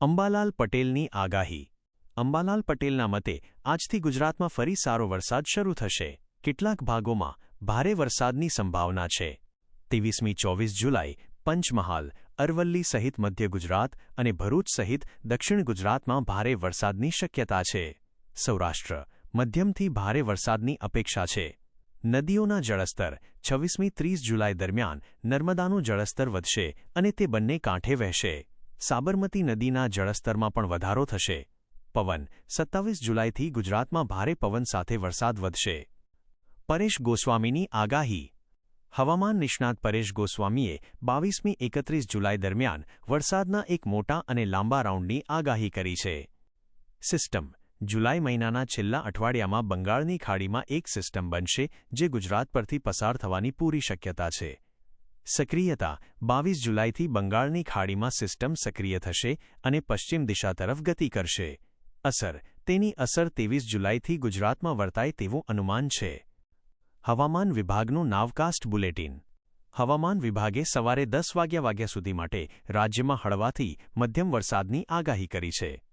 અંબાલાલ પટેલની આગાહી. અંબાલાલ પટેલના મતે, આજથી ગુજરાતમાં ફરી સારો વરસાદ શરૂ થશે. કેટલાક ભાગોમાં ભારે વરસાદની સંભાવના છે. ત્રેવીસમી ચોવીસ જુલાઈ, પંચમહાલ, અરવલ્લી સહિત મધ્ય ગુજરાત અને ભરૂચ સહિત દક્ષિણ ગુજરાતમાં ભારે વરસાદની શક્યતા છે. સૌરાષ્ટ્ર, મધ્યમથી ભારે વરસાદની અપેક્ષા છે. નદીઓના જળસ્તર, છવ્વીસમી ત્રીસ જુલાઈ દરમિયાન નર્મદાનું જળસ્તર વધશે અને તે બંને કાંઠે વહેશે. સાબરમતી નદીના જળસ્તરમાં પણ વધારો થશે. પવન, સત્તાવીસ જુલાઈથી ગુજરાતમાં ભારે પવન સાથે વરસાદ વધશે. પરેશ ગોસ્વામીની આગાહી. હવામાન નિષ્ણાત પરેશ ગોસ્વામીએ બાવીસમી એકત્રીસ જુલાઈ દરમિયાન વરસાદના એક મોટા અને લાંબા રાઉન્ડની આગાહી કરી છે. સિસ્ટમ. જુલાઈ મહિનાના છેલ્લા અઠવાડિયામાં બંગાળની ખાડીમાં એક સિસ્ટમ બનશે જે ગુજરાત પરથી પસાર થવાની પૂરી શક્યતા છે. સક્રિયતા, બાવીસ જુલાઈથી બંગાળની ખાડીમાં સિસ્ટમ સક્રિય થશે અને પશ્ચિમ દિશા તરફ ગતિ કરશે. અસર, તેની અસર ત્રેવીસ જુલાઈથી ગુજરાતમાં વર્તાય તેવું અનુમાન છે. હવામાન વિભાગનું નાવકાસ્ટ બુલેટિન. હવામાન વિભાગે સવારે દસ વાગ્યા વાગ્યા સુધી માટે રાજ્યમાં હળવાથી મધ્યમ વરસાદની આગાહી કરી છે.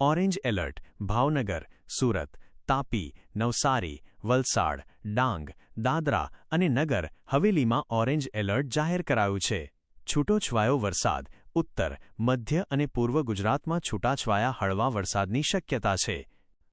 ઓરેન્જ એલર્ટ, ભાવનગર, સુરત, તાપી, નવસારી વલસાડ, ડાંગ, દાદરા અને નગર હવેલીમાં ઓરેન્જ એલર્ટ જાહેર કરાયું છે. છૂટોછવાયો વરસાદ, ઉત્તર, મધ્ય અને પૂર્વ ગુજરાતમાં છૂટાછવાયા હળવા વરસાદની શક્યતા છે.